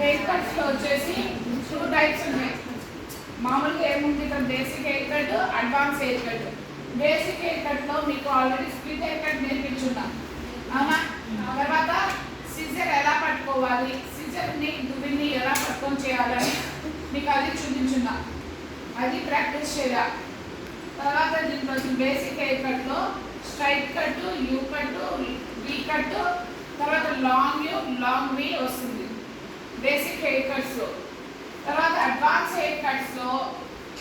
Hair కట్స్లో వచ్చేసి two types ఉన్నాయి. మామూలుగా ఏముంది? ఇక్కడ basic hair cut advance hair cut basic hair కట్లో మీకు ఆల్రెడీ స్ప్లిట్ హెయిర్ కట్ నేర్పించున్నా. అవునా? తర్వాత సిజర్ ఎలా పట్టుకోవాలి? సిజర్ని దువ్విని ఎలా పట్టుకొని చేయాలని మీకు అది చూపించున్నా. అది ప్రాక్టీస్ చేయాలి? తర్వాత దీంట్లో బేసిక్ హెయిర్ కట్లో straight cut U cut V cut తర్వాత లాంగ్ యూ లాంగ్ వీ వస్తుంది. కట్స్లో. తర్వాత advance hair కట్స్లో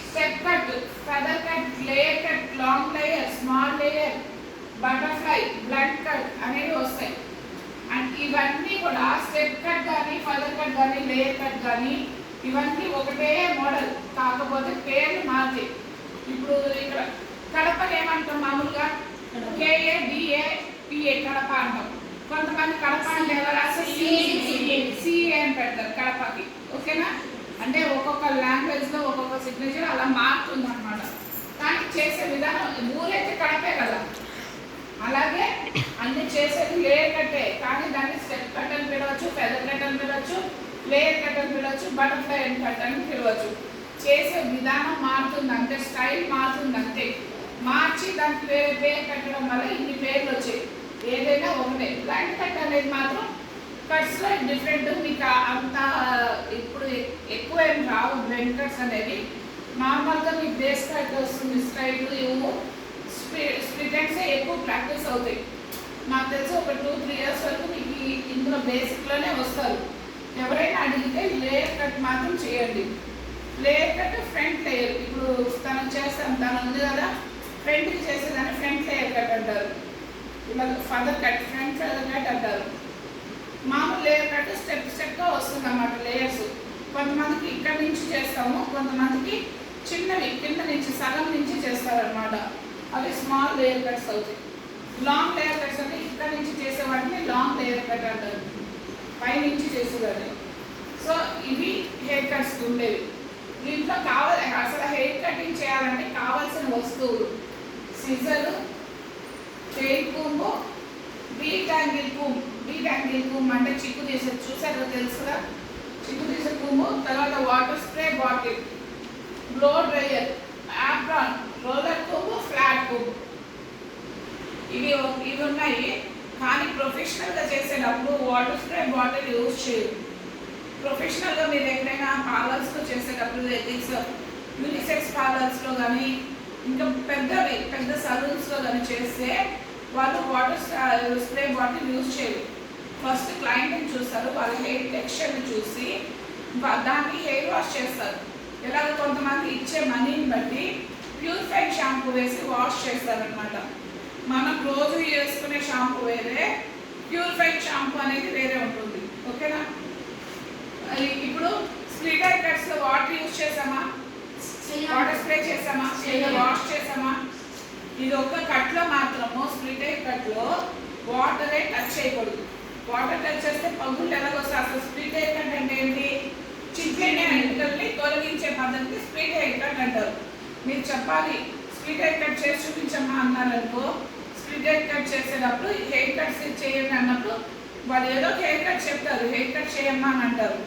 step cut feather cut layer cut long layer small layer butterfly blood cut అనేవి వస్తాయి. అండ్ ఇవన్నీ కూడా స్టెప్ కట్ కానీ ఫెదర్ కట్ కానీ లేయర్ కట్ కానీ ఇవన్నీ ఒకటే మోడల్. కాకపోతే పేర్లు మారుతాయి ఇప్పుడు ఇక్కడ కడపని ఏమంటాం మామూలుగా? కేఏ డిఏ పిఏ కడప అంటాం. కొంతమంది కడప అంటే ఎవరు? సిఏ అని పెడతారు కడపకి. ఓకేనా? అంటే ఒక్కొక్క లాంగ్వేజ్లో ఒక్కొక్క సిగ్నేచర్ అలా మారుతుంది అనమాట కానీ చేసే విధానం ఊరైతే కడపే కదా. అలాగే అన్ని చేసేది లేయర్ కట్టే కానీ దాన్ని స్టెప్ కట్ అని పిలవచ్చు ఫెదర్ కట్ అని పిలవచ్చు లేయర్ కట్ అని పిలవచ్చు బటర్ఫ్లై అండ్ కట్ అని పిలవచ్చు. చేసే విధానం మారుతుంది అంతే స్టైల్ మారుతుంది అంతే. మార్చి దానికి వేరే పేరు కట్టడం వల్ల ఇన్ని పేర్లు వచ్చాయి. ఏదైనా ఒకటే. బ్లాంక్ కట్ అనేది మాత్రం కట్స్లో డిఫరెంట్ మీకు అంత రావు అనేది అనేవి నార్మల్గా మీకు బేస్ కట్ వస్తుంది స్ట్రైట్ ఇవ్వు స్ప్లిటెంట్సే ఎక్కువ ప్రాక్టీస్ అవుతాయి. నాకు తెలిసి ఒక టూ త్రీ ఇయర్స్ వరకు మీకు ఇందులో బేసిక్లోనే వస్తారు. ఎవరైనా అడిగితే లేయర్ కట్ మాత్రం చేయండి. లేయర్ కట్ ఫ్రంట్ లేయర్ ఇప్పుడు తను చేస్తాం తను ఉంది కదా ఫ్రంట్కి చేసేదాన్ని ఫ్రంట్ లేయర్ కట్ అంటారు. ఇలా feather cut front feather cut అంటారు. మామూలు లేయర్ కట్ స్టెప్ స్టెప్గా వస్తుంది అన్నమాట లేయర్స్. కొంతమందికి ఇక్కడ నుంచి చేస్తాము కొంతమందికి చిన్నవి కింద నుంచి సగం నుంచి చేస్తారనమాట అవి స్మాల్ లేయర్ కట్స్ అవుతాయి. లాంగ్ లేయర్ కట్స్ అంటే ఇక్కడ నుంచి చేసే వాటిని లాంగ్ లేయర్ కట్ అంటారు. పై నుంచి చేసేదాన్ని. సో ఇవి హెయిర్ కట్స్ ఉండేవి. దీంట్లో కావాలి అసలు హెయిర్ కటింగ్ చేయాలంటే కావాల్సిన వస్తువులు. Scissor hair comb beat angle comb beat angle comb అంటే చిక్కు చేసేది. చూసారు తెలుసు కదా చిక్కు తీసే కూము తర్వాత water spray bottle blow dryer apron roller comb flat comb ఇవి ఇవి ఉన్నాయి. కానీ ప్రొఫెషనల్గా చేసేటప్పుడు వాటర్ స్ప్రే బాటిల్ యూజ్ చేయరు. ప్రొఫెషనల్గా మీరు ఎక్కడైనా పార్లర్స్లో చేసేటప్పుడు ఎథిక్స్ యూనిసెక్స్ పార్లర్స్లో కానీ ఇంకా పెద్దవి పెద్ద సలూన్స్లో కానీ చేస్తే వాళ్ళు వాటర్ స్ప్రే బాటిల్ యూజ్ చేయరు. ఫస్ట్ క్లయింట్ని చూస్తారు వాళ్ళ హెయిర్ టెక్స్చర్ని చూసి దాన్ని హెయిర్ వాష్ చేస్తారు. ఎలాగ కొంతమంది ఇచ్చే మనీని బట్టి ప్యూరిఫైడ్ షాంపూ వేసి వాష్ చేస్తారనమాట మనం రోజు వేసుకునే షాంపూ వేరే ప్యూరిఫైడ్ షాంపూ అనేది వేరే ఉంటుంది. ఓకేనా? అది ఇప్పుడు స్ప్లిటర్ కట్స్లో వాటర్ యూజ్ చేసామా వాటర్ స్ప్రే చేసామా లేదా వాష్ చేసామా ఇది ఒక్క కట్లో మాత్రము స్ప్లిటర్ కట్లో వాటరే టచ్ చేయకూడదు. వాటర్ టచ్ చేస్తే పగులు ఎలాగొస్తాయి అసలు స్ప్లిట్ హెయిర్ కట్ అంటే ఏంటి? చిట్లైన ఎంటల్ని తొలగించే పద్ధతిని స్ప్లిట్ హెయిర్ కట్ అంటారు. మీరు చెప్పాలి స్ప్లిట్ హెయిర్ కట్ చేసి చూపించమ్మా అన్నారనుకో స్ప్లిట్ హెయిర్ కట్ చేసేటప్పుడు హెయిర్ కట్స్ చేయండి అన్నప్పుడు వాళ్ళు ఏదో హెయిర్ కట్ చెప్తారు హెయిర్ కట్ చేయమ్మా అని అంటారు.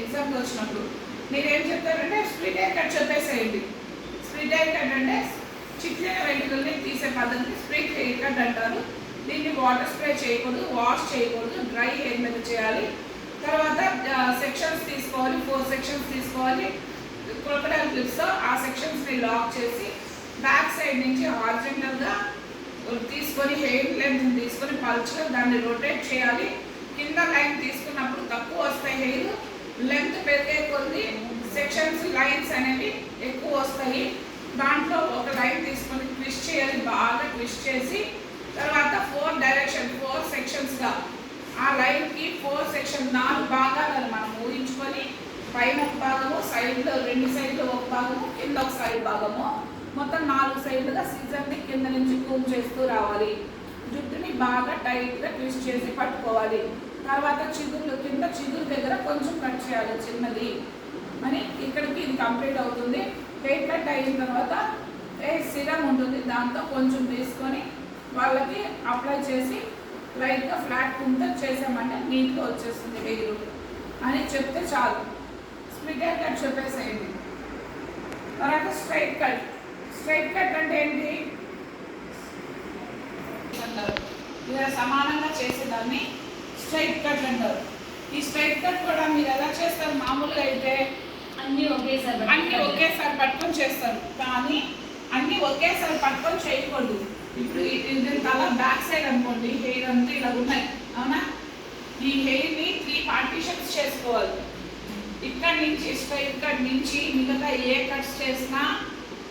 ఎగ్జామ్కి వచ్చినప్పుడు. మీరేం చెప్తారంటే స్ప్లిట్ హెయిర్ కట్ చెప్పేసేయండి. స్ప్లిట్ హెయిర్ కట్ అంటే చిట్లైన వెంట్రుకల్ని తీసే పద్ధతిని స్ప్లిట్ హెయిర్ కట్ అంటారు. దీన్ని వాటర్ స్ప్రే చేయకూడదు వాష్ చేయకూడదు డ్రై హెయిర్ మీద చేయాలి. తర్వాత సెక్షన్స్ తీసుకోవాలి ఫోర్ సెక్షన్స్ తీసుకోవాలి. క్రొకడైల్ క్లిప్స్ ఆ సెక్షన్స్ని లాక్ చేసి బ్యాక్ సైడ్ నుంచి హార్జెంటల్గా తీసుకొని హెయిర్ లెంత్ తీసుకొని పల్చగా దాన్ని రొటేట్ చేయాలి. కింద లైన్ తీసుకున్నప్పుడు తక్కువ వస్తాయి హెయిర్. లెంత్ పెరిగే కొద్ది సెక్షన్స్ లైన్స్ అనేవి ఎక్కువ వస్తాయి. దాంట్లో ఒక లైన్ తీసుకొని ట్విస్ట్ చేయాలి బాగా ట్విస్ట్ చేసి తర్వాత ఫోర్ డైరెక్షన్ ఫోర్ సెక్షన్స్గా ఆ లైన్కి ఫోర్ సెక్షన్ నాలుగు భాగాలను మనం ఊహించుకొని పైన ఒక భాగము సైడ్లో రెండు సైడ్లు ఒక భాగము కింద ఒక సైడ్ భాగము. మొత్తం నాలుగు సైడ్లుగా సీజన్ని కింద నుంచి కూమ్ చేస్తూ రావాలి. జుట్టుని బాగా టైట్గా ట్విస్ట్ చేసి పట్టుకోవాలి. తర్వాత చిగుర్లు కింద చిగురు దగ్గర కొంచెం కట్ చేయాలి చిన్నది. అని ఇక్కడికి ఇది కంప్లీట్ అవుతుంది. హెయిర్ కట్ అయిన తర్వాత ఏ సిరం ఉంటుంది. దాంతో కొంచెం తీసుకొని వాళ్ళకి అప్లై చేసి లైట్గా ఫ్లాట్ కుంత చేసామంటే నీట్గా వచ్చేస్తుంది హెయిర్ అని చెప్తే చాలు. స్ప్లిట్ హెయిర్ కట్ చెప్పేసేయండి. తర్వాత స్ట్రైట్ కట్ స్ట్రైట్ కట్ అంటే ఏంటి? అంటారు. ఇలా సమానంగా చేసేదాన్ని స్ట్రైట్ కట్ అంటారు. ఈ స్ట్రైట్ కట్ కూడా మీరు ఎలా చేస్తారు? మామూలుగా అయితే అన్ని ఒకేసారి అన్ని ఒకేసారి పట్టుకొని చేస్తారు. కానీ అన్ని ఒకేసారి పట్టుకొని చేయకూడదు. ఇప్పుడు ఇది తల బ్యాక్ సైడ్ అనుకోండి హెయిర్ అంతా ఇలా ఉన్నాయి. అవునా? ఈ హెయిర్ని త్రీ పార్టీషన్స్ చేసుకోవాలి. ఇక్కడ నుంచి స్ట్రైట్ ఇక్కడి నుంచి మిగతా ఏ కట్స్ చేసినా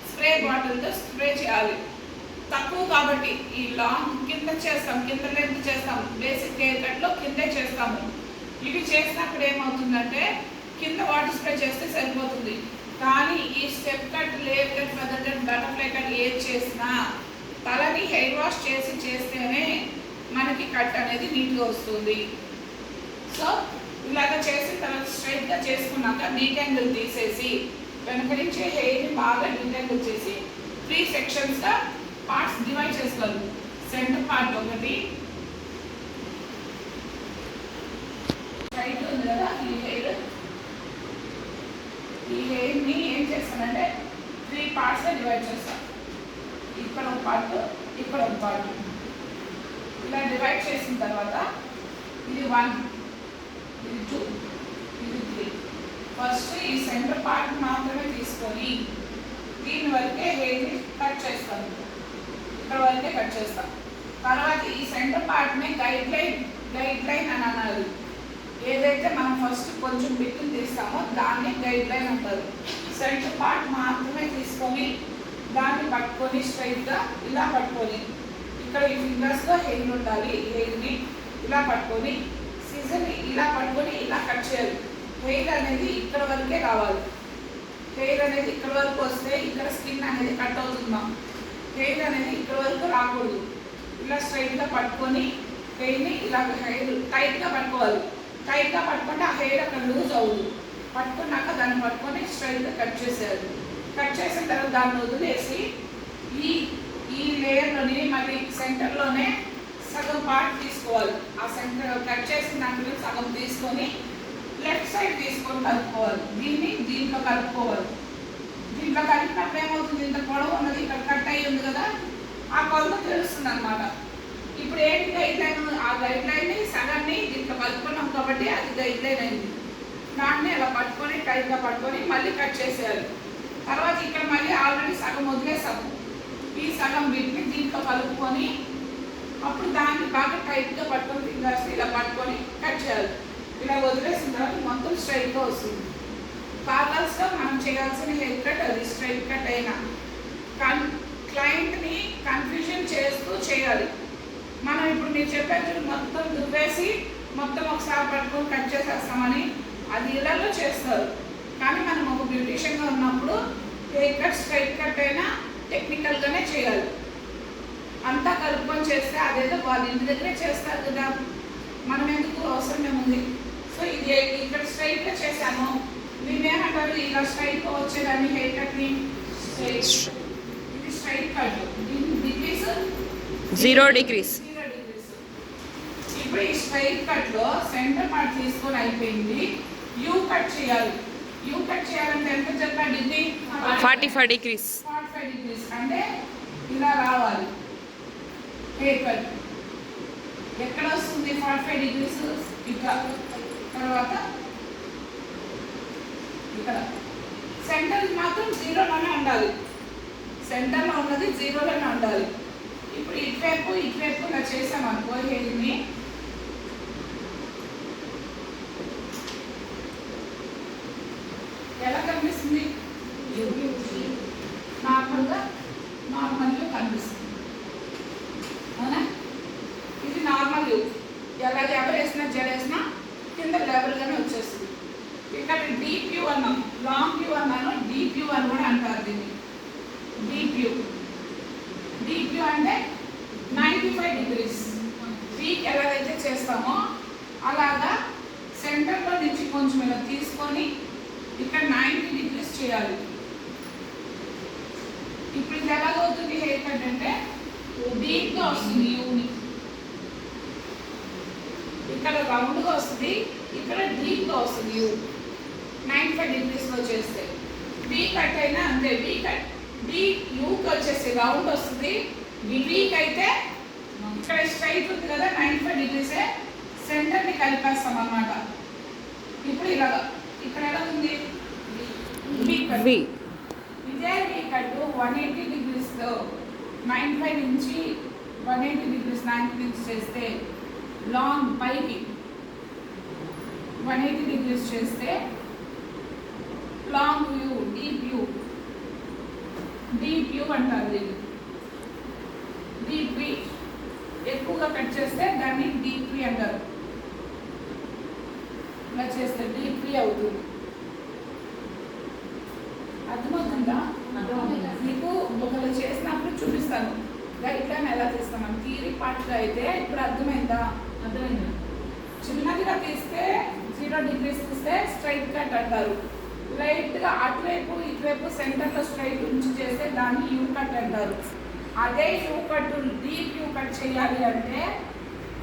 స్ప్రే బాటిల్తో స్ప్రే చేయాలి. తక్కువ కాబట్టి ఈ లాంగ్ కింద చేస్తాం కింద లెంత్ చేస్తాం. బేసిక్ హెయిర్ కట్లో కిందే చేస్తాము. ఇవి చేసినప్పుడు ఏమవుతుందంటే కింద వాటర్ స్ప్రే చేస్తే సరిపోతుంది. కానీ ఈ స్టెప్ కట్ లేవ్ cut feather cut butterfly cut ఏది చేసినా తలని హెయిర్ వాష్ చేసి చేస్తేనే మనకి కట్ అనేది నీట్గా వస్తుంది. సో ఇలాగ చేసిన తర్వాత స్ట్రైట్గా చేసుకున్నాక నీట్ యాంగిల్ తీసేసి వెనక నుంచి హెయిర్ని బాగా నీట్ యాంగిల్ చేసి త్రీ సెక్షన్స్గా పార్ట్స్ డివైడ్ చేసుకోవాలి. సెంటర్ పార్ట్ ఒకటి. స్ట్రైట్ ఉంది కదా ఈ హెయిర్ ఈ హెయిర్ని ఏం చేస్తానంటే త్రీ పార్ట్స్గా డివైడ్ చేస్తాను ఇక్కడ ఒక పార్ట్ ఇక్కడ ఒక పార్ట్ ఇలా డివైడ్ చేసిన తర్వాత ఇది వన్ ఇది టూ ఇది త్రీ ఫస్ట్ ఈ సెంటర్ పార్ట్ మాత్రమే తీసుకొని దీని వరకే హెయిర్ని కట్ చేస్తాను ఇక్కడ వరకే కట్ చేస్తాం. తర్వాత ఈ సెంటర్ పార్ట్ని గైడ్ లైన్ గైడ్ లైన్ అని అన్నారు ఏదైతే మనం ఫస్ట్ కొంచెం బిట్టు తీస్తామో దాన్ని గైడ్ లైన్ అంటారు. సెంటర్ పార్ట్ మాత్రమే తీసుకొని దాన్ని పట్టుకొని స్ట్రైట్గా ఇలా పట్టుకొని ఇక్కడ ఈ ఫింగర్స్లో హెయిర్ ఉండాలి ఈ హెయిర్ని ఇలా పట్టుకొని సీజన్ ఇలా పట్టుకొని ఇలా కట్ చేయాలి. హెయిర్ అనేది ఇక్కడ వరకే రావాలి హెయిర్ అనేది ఇక్కడ వరకు వస్తే ఇక్కడ స్కిన్ అనేది కట్ అవుతుందా హెయిర్ అనేది ఇక్కడ వరకు రాకూడదు. ఇలా స్ట్రైట్గా పట్టుకొని హెయిర్ని ఇలా హెయిర్ టైట్గా పట్టుకోవాలి. టైట్గా పట్టుకుంటే ఆ హెయిర్ అక్కడ లూజ్ అవుతుంది పట్టుకున్నాక దాన్ని పట్టుకొని స్ట్రైట్గా కట్ చేసేయాలి. కట్ చేసిన తర్వాత దాన్ని వదిలేసి ఈ ఈ లేయర్లోని మళ్ళీ సెంటర్లోనే సగం పార్ట్ తీసుకోవాలి. ఆ సెంటర్ కట్ చేసిన దాంట్లో సగం తీసుకొని లెఫ్ట్ సైడ్ తీసుకొని కలుపుకోవాలి. దీన్ని దీంట్లో కలుపుకోవాలి. దీంట్లో కలిపినప్పుడు ఏమవుతుంది? ఇంత పొడవు ఉన్నది ఇక్కడ కట్ అయ్యి ఉంది కదా ఆ కొలత తెలుస్తుంది అనమాట ఇప్పుడు ఏంటి గైడ్ లైన్ ఆ గైడ్ లైన్ సగాన్ని దీంట్లో కలుపుకున్నాం కాబట్టి అది గైడ్ లైన్ అయింది. దాన్ని అలా పట్టుకొని టైట్గా పట్టుకొని మళ్ళీ కట్ చేసేయాలి. తర్వాత ఇక్కడ మళ్ళీ ఆల్రెడీ సగం వదిలేసాము ఈ సగం వీటిని దీంట్లో కలుపుకొని అప్పుడు దాన్ని బాగా టైట్గా పట్టుకొని ఫింగర్స్ ఇలా పట్టుకొని కట్ చేయాలి. ఇలా వదిలేసిన తర్వాత మొత్తం స్ట్రైట్గా వస్తుంది. పార్లర్స్లో మనం చేయాల్సిన హెయిర్ కట్ అది స్ట్రైట్ కట్ అయినా. కన్ క్లయింట్ని కన్ఫ్యూజన్ చేస్తూ చేయాలి. మనం ఇప్పుడు మీరు చెప్పారు మొత్తం దువ్వేసి మొత్తం ఒకసారి పట్టుకొని కట్ చేసేస్తామని. అది ఇళ్ళలో చేస్తారు. కానీ మనం ఒక బ్యూటిషియన్గా ఉన్నప్పుడు హెయిర్ కట్ స్ట్రైట్ కట్ అయినా టెక్నికల్గానే చేయాలి. అంతా కలుపుకొని చేస్తే అదేదో వాళ్ళ ఇంటి దగ్గరే చేస్తారు కదా. మనం ఎందుకు అవసరం ఏముంది సో ఇది ఇక్కడ స్ట్రైట్గా చేశాను. నేనేమంటారు ఇలా స్ట్రైట్గా వచ్చేదాన్ని హెయిర్ కట్ని ఇది straight cut. Degrees zero degrees ఇప్పుడు ఈ స్ట్రైట్ కట్లో సెంటర్ పార్ట్ తీసుకొని అయిపోయింది. యూ కట్ చేయాలి. యూ కట్ చేయాలంటే ఎంత చెప్పండి ఇది forty five degrees forty five degrees అంటే ఇలా రావాలి. కట్ ఎక్కడ వస్తుంది ఫార్టీ ఫైవ్ డిగ్రీస్ ఇక్కడ. తర్వాత ఇక్కడ. సెంటర్ మాత్రం జీరోలోనే ఉండాలి. సెంటర్లో ఉన్నది జీరోలోనే ఉండాలి. ఇప్పుడు ఇటువైపు ఇటువైపు ఇలా చేసాం అనుకో హెయిర్ని ఎలా కనిపిస్తుంది నార్మల్గా నార్మల్గా కనిపిస్తుంది అవునా ఇది నార్మల్ వ్యూ ఎలా ఎవరు వేసినా జడ వేసినా కింద లెవెల్గానే వచ్చేస్తుంది ఇక్కడ డీప్ వ్యూ అన్నాం లాంగ్ వ్యూ అన్నాను డీప్ వ్యూ అని కూడా అంటారు దీన్ని డీప్ వ్యూ డీప్ వ్యూ అంటే నైంటీ ఫైవ్ డిగ్రీస్ పీక్ ఎలాగైతే చేస్తామో అలాగా సెంటర్లో నుంచి కొంచెం ఇలా తీసుకొని ఇక్కడ నైంటీ డిగ్రీస్ చేయాలి. ఇప్పుడు ఇది ఎలాగవుతుంది హెయిర్ కట్ అంటే డీప్గా వస్తుంది యూని ఇక్కడ రౌండ్గా వస్తుంది ఇక్కడ డీప్గా వస్తుంది యూ నైంటీ ఫైవ్ డిగ్రీస్లో చేస్తే. వీ కట్ అయినా అంతే బీ కట్ బీ యూకి వచ్చేసి రౌండ్ వస్తుంది. బీకి అయితే ఇక్కడ స్ట్రైట్ ఉంది కదా నైన్ ఫైవ్ డిగ్రీసే సెంటర్ని కలిపేస్తాం అన్నమాట. ఇప్పుడు ఇలా ఇక్కడ ఎలా ఉంది? ఇదే మీ కట్టు వన్ ఎయిటీ డిగ్రీస్లో నైన్ ఫైవ్ నుంచి వన్ ఎయిటీ డిగ్రీస్ నైన్ నుంచి చేస్తే లాంగ్ పైకి వన్ ఎయిటీ డిగ్రీస్ చేస్తే long view deep view deep view అంటారు దీన్ని. డీప్ వి ఎక్కువగా కట్ చేస్తే దాన్ని డీప్ అంటారు. ఇలా చేస్తే డీప్ అవుతుంది. అర్థమవుతుందా? మీకు ఒకరు చేసినప్పుడు చూపిస్తాను. గైడ్ లైన్ ఎలా తీస్తామని థియరీ పార్ట్గా అయితే ఇప్పుడు అర్థమైందా? అర్థమైందా. చిన్నదిగా తీస్తే జీరో డిగ్రీస్ తీస్తే స్ట్రైట్ కట్ అంటారు. లైట్గా అటువైపు ఇటువైపు సెంటర్లో స్ట్రైట్ ఉంచి చేస్తే దాన్ని యూ కట్ అంటారు. అదే U cut deep U cut చేయాలి అంటే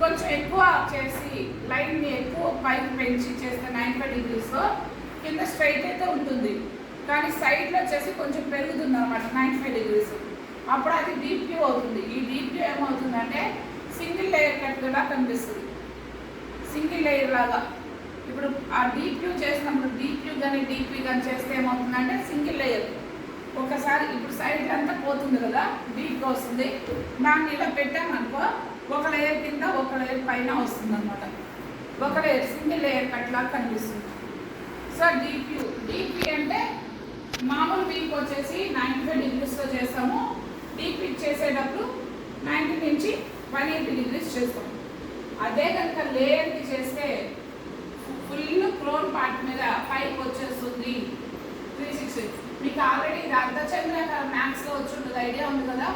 కొంచెం ఎక్కువ చేసి లైన్ని ఎక్కువ పైకి పెంచి చేస్తే నైన్ ఫైవ్ డిగ్రీస్ కింద స్ట్రైట్ అయితే ఉంటుంది. కానీ సైడ్లో వచ్చేసి కొంచెం పెరుగుతుంది అనమాట నైన్ ఫైవ్ డిగ్రీస్. అప్పుడు అది డీప్ వ్యూ అవుతుంది. ఈ డీప్ వ్యూ ఏమవుతుందంటే సింగిల్ లేయర్ కట్ కూడా కనిపిస్తుంది. సింగిల్ లేయర్ లాగా. ఇప్పుడు ఆ డీప్యూ చేసినప్పుడు డీప్యూ కానీ డీపీ కానీ చేస్తే ఏమవుతుందంటే సింగిల్ లేయర్. ఒకసారి ఇప్పుడు సైడ్ అంతా పోతుంది కదా డీప్గా వస్తుంది. దాన్ని ఇలా పెట్టామనుకో ఒక లేయర్ కింద ఒక లేయర్ పైన వస్తుంది అనమాట ఒక లేయర్ సింగిల్ లేయర్ కట్లా కనిపిస్తుంది. సో డీప్యూ డీపీ అంటే మామూలు వీక్ వచ్చేసి నైంటీ ఫైవ్ డిగ్రీస్లో చేస్తాము. డీపీ చేసేటప్పుడు నైంటీ నుంచి వన్ ఎయిటీ డిగ్రీస్ చేస్తాం. అదే కనుక లేయర్కి చేస్తే ఫుల్ క్రోన్ పార్ట్ మీద పైకి వచ్చేస్తుంది. త్రీ సిక్స్టీ మీకు ఆల్రెడీ ఇది అర్ధచంద్ర మ్యాథ్స్లో వచ్చి ఉంటుంది ఐడియా ఉంది కదా?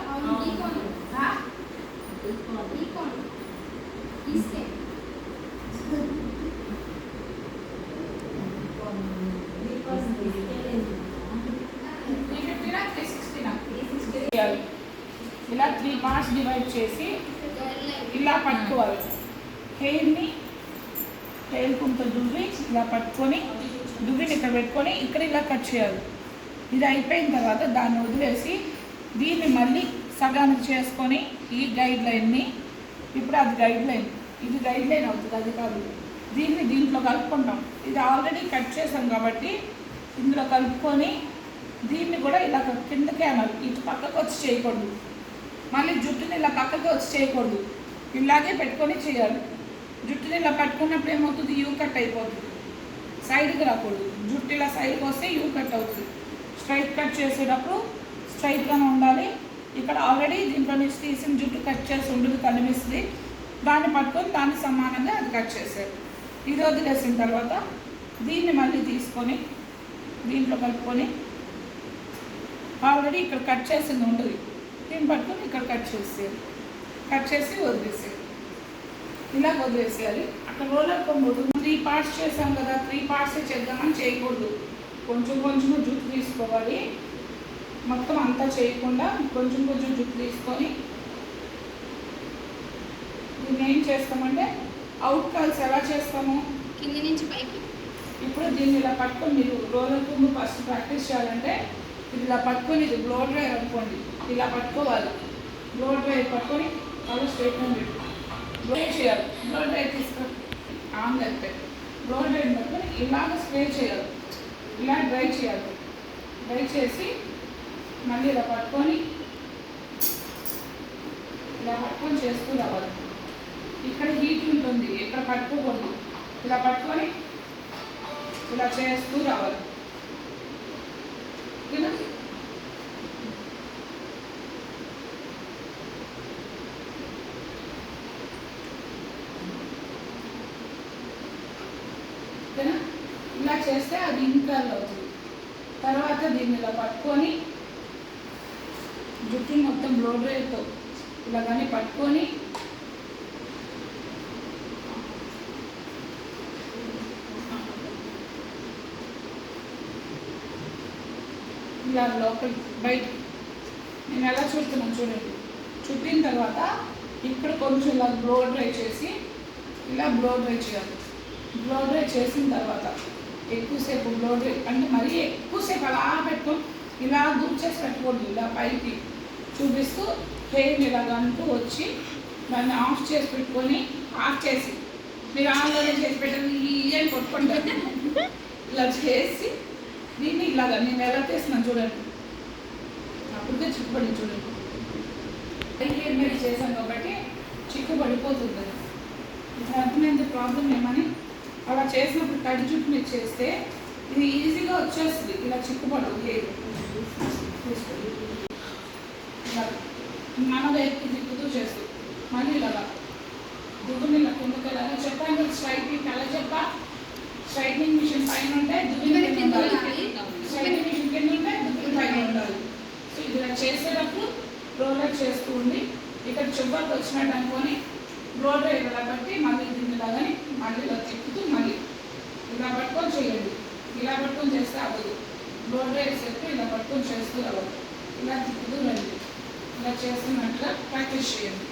ఇలా త్రీ పార్ట్స్ డివైడ్ చేసి ఇలా పట్టుకోవాలి. హెయిర్ని హెయిర్ దువ్వి ఇలా పట్టుకొని దువ్విని ఇక్కడ పెట్టుకొని ఇక్కడ ఇలా కట్ చేయాలి. ఇది అయిపోయిన తర్వాత దాన్ని వదిలేసి దీన్ని మళ్ళీ సగానికి చేసుకొని ఈ గైడ్ లైన్ని ఇప్పుడు అది గైడ్ లైన్ ఇది గైడ్ లైన్ అవుతుంది అది కాదు. దీన్ని దీంట్లో కలుపుకుంటాం. ఇది ఆల్రెడీ కట్ చేసాం కాబట్టి ఇందులో కలుపుకొని దీన్ని కూడా ఇలా కిందకే అనాలి. ఇటు పక్కకు వచ్చి చేయకూడదు. మళ్ళీ జుట్టుని ఇలా పక్కకి వచ్చి చేయకూడదు. ఇలాగే పెట్టుకొని చేయాలి. జుట్టుని ఇలా పట్టుకున్నప్పుడు ఏమవుతుంది? యూ కట్ అయిపోతుంది. సైడ్కి రాకూడదు. జుట్టు ఇలా సైడ్కి వస్తే యూ కట్ అవుతుంది. స్ట్రైట్ కట్ చేసేటప్పుడు స్ట్రైట్గానే ఉండాలి. ఇక్కడ ఆల్రెడీ దీంట్లో నుంచి తీసిన జుట్టు కట్ చేసి ఉండదు కనిపిస్తుంది. దాన్ని పట్టుకొని దాన్ని సమానంగా అది కట్ చేశారు ఇది వదిలేసిన తర్వాత దీన్ని మళ్ళీ తీసుకొని దీంట్లో కలుపుకొని ఆల్రెడీ ఇక్కడ కట్ చేసింది ఉంటుంది దీన్ని పట్టుకొని ఇక్కడ కట్ చేసేది కట్ చేసి వదిలేసేది ఇలా వదిలేసేయాలి. అక్కడ రోలర్ కొమ్ముడు త్రీ పార్ట్స్ చేసాం కదా త్రీ పార్ట్స్ చేద్దామని చేయకూడదు. కొంచెం కొంచెం జుట్టు తీసుకోవాలి. మొత్తం అంతా చేయకుండా కొంచెం కొంచెం జుట్టు తీసుకొని దీన్ని ఏం చేస్తామంటే అవుట్ కాల్స్ ఎలా చేస్తాము? కింది నుంచి పైకి. ఇప్పుడు దీన్ని ఇలా పట్టుకొని మీరు రోలర్ కుంగు ఫస్ట్ ప్రాక్టీస్ చేయాలంటే ఇది ఇలా పట్టుకొని ఇది బ్లో డ్రైర్ అనుకోండి. ఇలా పట్టుకోవాలి. బ్లో డ్రైర్ పట్టుకొని అలా స్ట్రైట్ పెట్టి బ్లో చేయాలి. బ్లో డ్రై తీసుకో ఆన్ అయితే బ్లో డ్రైర్ పట్టుకొని ఇలాగ స్ప్రే చేయాలి. ఇలా డ్రై చేయాలి. డ్రై చేసి మళ్ళీ ఇలా పట్టుకొని ఇలా పట్టుకొని చేస్తూ రావాలి. ఇక్కడ హీట్ ఉంటుంది ఇక్కడ పట్టుకోకూడదు. ఇలా పట్టుకొని ఇలా చేస్తూ రావాలి ఓకేనా? ఓకేనా ఇలా చేస్తే అది ఇంకల్ అవుతుంది. తర్వాత దీన్ని ఇలా పట్టుకొని జుట్టుని మొత్తం బ్లో డ్రైతో ఇలా కానీ పట్టుకొని ఇలా లోపల బయట నేను ఎలా చూస్తున్నాను చూడండి. చుట్టిన తర్వాత ఇక్కడ కొంచెం ఇలా బ్లో డ్రై చేసి ఇలా బ్లో డ్రై చేయాలి. బ్లో డ్రై చేసిన తర్వాత ఎక్కువసేపు బ్లో అంటే మరీ ఎక్కువసేపు అలా పెట్టుకో ఇలా దూచేసి పెట్టుకోండి ఇలా పైకి చూపిస్తూ హెయిర్ ఇలాగ అంటూ వచ్చి దాన్ని ఆఫ్ చేసి పెట్టుకొని ఆఫ్ చేసి. మీరు ఆన్లైన్ చేసి పెట్టండి ఈ అని కొట్టుకుంటారు ఇలా చేసి దీన్ని ఇలాగ నేను ఎలా చేస్తున్నాను చూడండి. అప్పుడుగా చిక్కుపడి చూడండి. హెయిర్ మీద చేశాను కాబట్టి చిక్కు పడిపోతుంది అది. అర్థమైంది ప్రాబ్లం ఏమని? అలా చేసినప్పుడు కడి చుట్టూ మీద చేస్తే ఇది ఈజీగా వచ్చేస్తుంది. ఇలా చిక్కుపడదు హెయిర్ తీసుకోండి. ఇలా మామూలుగా ఎక్కువ తిప్పుతూ చేస్తూ. మళ్ళీ ఇలాగా దువ్వుని ఇలా కిందకి వెళ్ళాలి చెప్పాను కదా స్ట్రైట్నింగ్ అలా చెప్పా? స్ట్రైట్నింగ్ మిషన్ పైన ఉంటే దువ్వుని కింద. స్ట్రైట్నింగ్ మిషన్ కింద ఉంటే దువ్వుని పైన ఉండాలి. సో ఇది ఇలా చేసేటప్పుడు రోలర్ చేస్తూ ఉండి ఇక్కడ చుబ్బకి వచ్చినట్టు అనుకొని రోలర్ ఇలా బట్టి మళ్ళీ దీన్ని మళ్ళీ ఇలా తిప్పుతూ మళ్ళీ ఇలా పట్టుకొని చేయండి. ఇలా పట్టుకొని చేస్తే అవ్వదు. రోలర్ చెప్పి ఇలా పట్టుకొని చేస్తూ అవ్వదు ఇలా తిప్పుతూ రండి. ఇలా చేస్తున్నట్లుగా ప్రాక్టీస్ చేయండి.